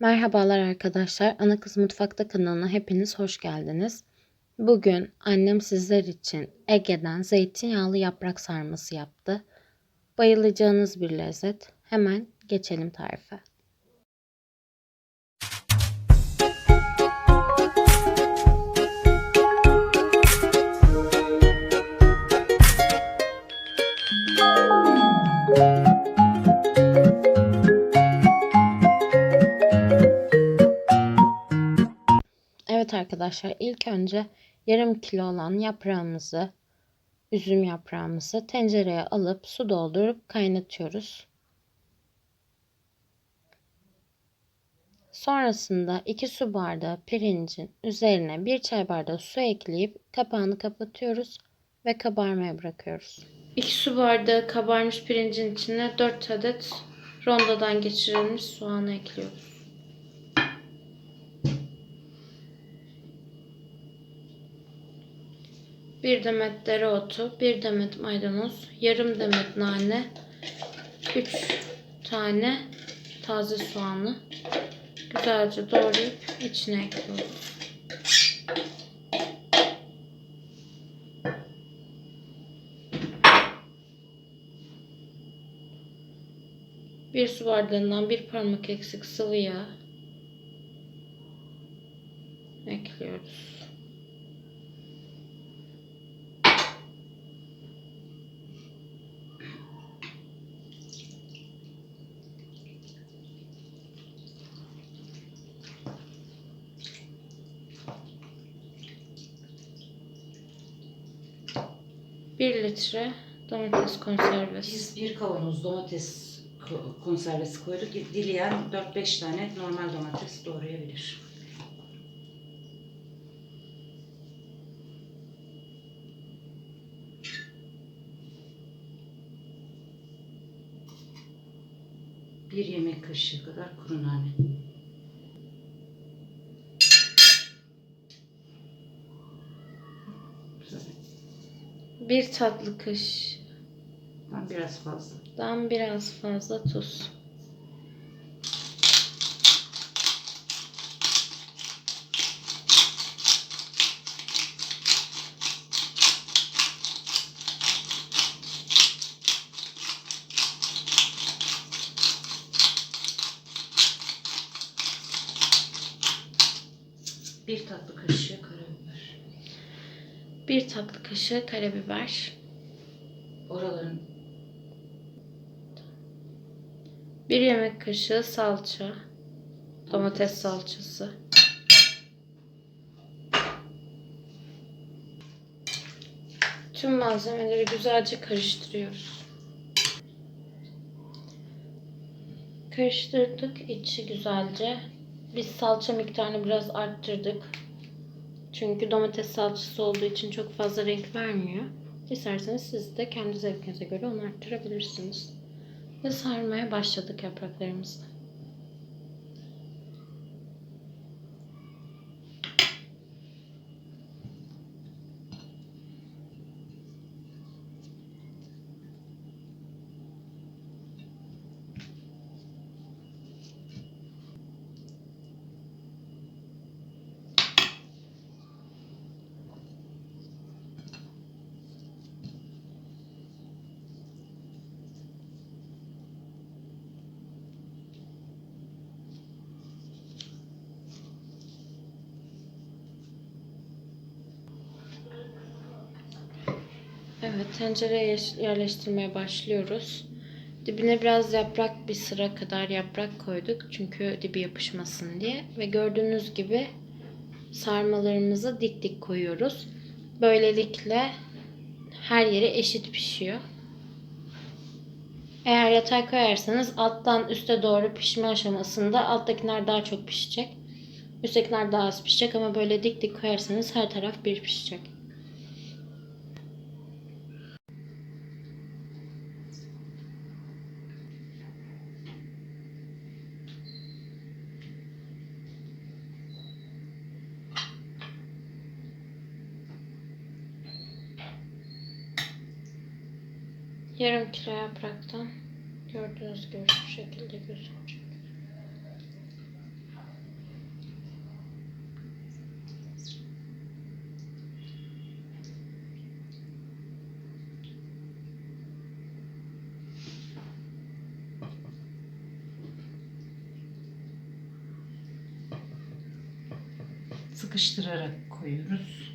Merhabalar arkadaşlar. Ana Kız Mutfakta kanalına hepiniz hoş geldiniz. Bugün annem sizler için Ege'den zeytinyağlı yaprak sarması yaptı. Bayılacağınız bir lezzet. Hemen geçelim tarife. Arkadaşlar ilk önce yarım kilo olan yaprağımızı, üzüm yaprağımızı tencereye alıp su doldurup kaynatıyoruz. Sonrasında 2 su bardağı pirincin üzerine 1 çay bardağı su ekleyip kapağını kapatıyoruz ve kabarmaya bırakıyoruz. 2 su bardağı kabarmış pirincin içine 4 adet rondodan geçirilmiş soğanı ekliyoruz. Bir demet dereotu, bir demet maydanoz, yarım demet nane, 3 tane taze soğanı güzelce doğrayıp içine ekliyoruz. Bir su bardağından bir parmak eksik sıvı yağ ekliyoruz. Bir litre domates konservesi. Biz bir kavanoz domates ko- konservesi koyduk. Dileyen 4-5 tane normal domates doğrayabilir. Bir yemek kaşığı kadar kuru nane. Bir tatlı kaşığı Ben biraz fazla. Dan biraz fazla tuz. Bir tatlı kaşığı karabiber. Bir tatlı kaşığı karabiber. Oraların Bir yemek kaşığı salça. Domates salçası. Tüm malzemeleri güzelce karıştırıyoruz. Karıştırdık içi güzelce. Biz salça miktarını biraz arttırdık. Çünkü domates salçası olduğu için çok fazla renk vermiyor. İsterseniz siz de kendi zevkinize göre onu arttırabilirsiniz. Ve sarmaya başladık yapraklarımızı. Evet, tencereye yerleştirmeye başlıyoruz. Dibine biraz yaprak bir sıra kadar yaprak koyduk. Çünkü dibi yapışmasın diye. Ve gördüğünüz gibi sarmalarımızı dik dik koyuyoruz. Böylelikle her yeri eşit pişiyor. Eğer yatay koyarsanız alttan üste doğru pişme aşamasında alttakiler daha çok pişecek. Üsttekiler daha az pişecek ama böyle dik dik koyarsanız her taraf bir pişecek. yarım kilo yapraktan gördüğünüz gibi şu şekilde gözükecek. sıkıştırarak koyuyoruz.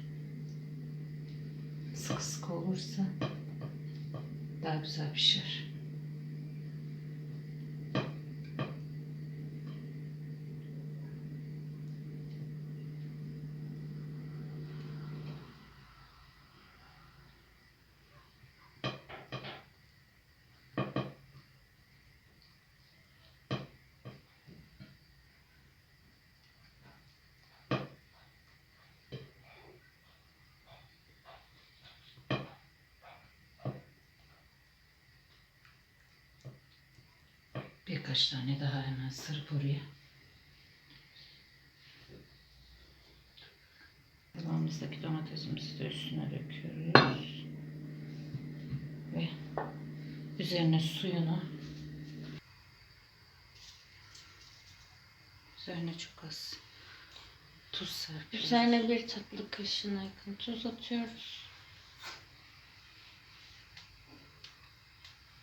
Sıkı sıkı olursa daha güzel pişer. Birkaç tane daha hemen sırıp oraya. Devamımızdaki domatesimizi de üstüne döküyoruz. Ve üzerine suyunu üzerine çok az tuz serpiyoruz. Üzerine bir tatlı kaşığına yakın tuz atıyoruz.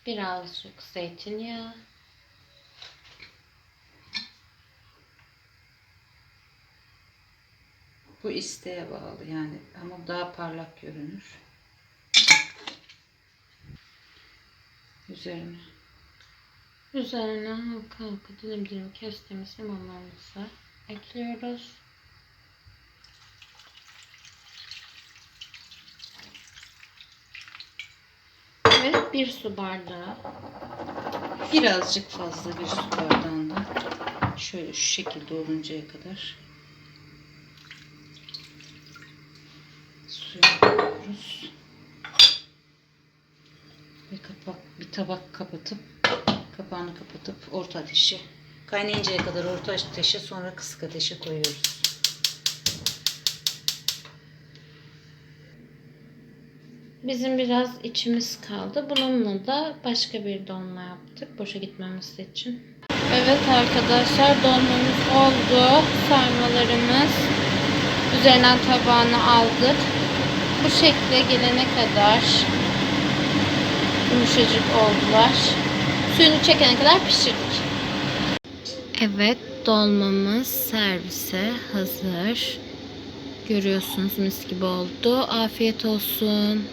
Birazcık zeytinyağı. Bu isteğe bağlı yani ama daha parlak görünür. Üzerine Üzerine halka halka dilim dilim kestiğimiz limonlarımızı ekliyoruz. Ve bir su bardağı birazcık fazla bir su bardağından şöyle şu şekilde oluncaya kadar koyuyoruz. Ve kapak bir tabak kapatıp kapağını kapatıp orta ateşe kaynayıncaya kadar orta ateşe sonra kısık ateşe koyuyoruz. Bizim biraz içimiz kaldı. Bununla da başka bir dolma yaptık. Boşa gitmemesi için. Evet arkadaşlar dolmamız oldu. Sarmalarımız. Üzerinden tabağını aldık. Bu şekle gelene kadar yumuşacık oldular. Suyunu çekene kadar pişirdik. Evet dolmamız servise hazır. Görüyorsunuz mis gibi oldu. Afiyet olsun.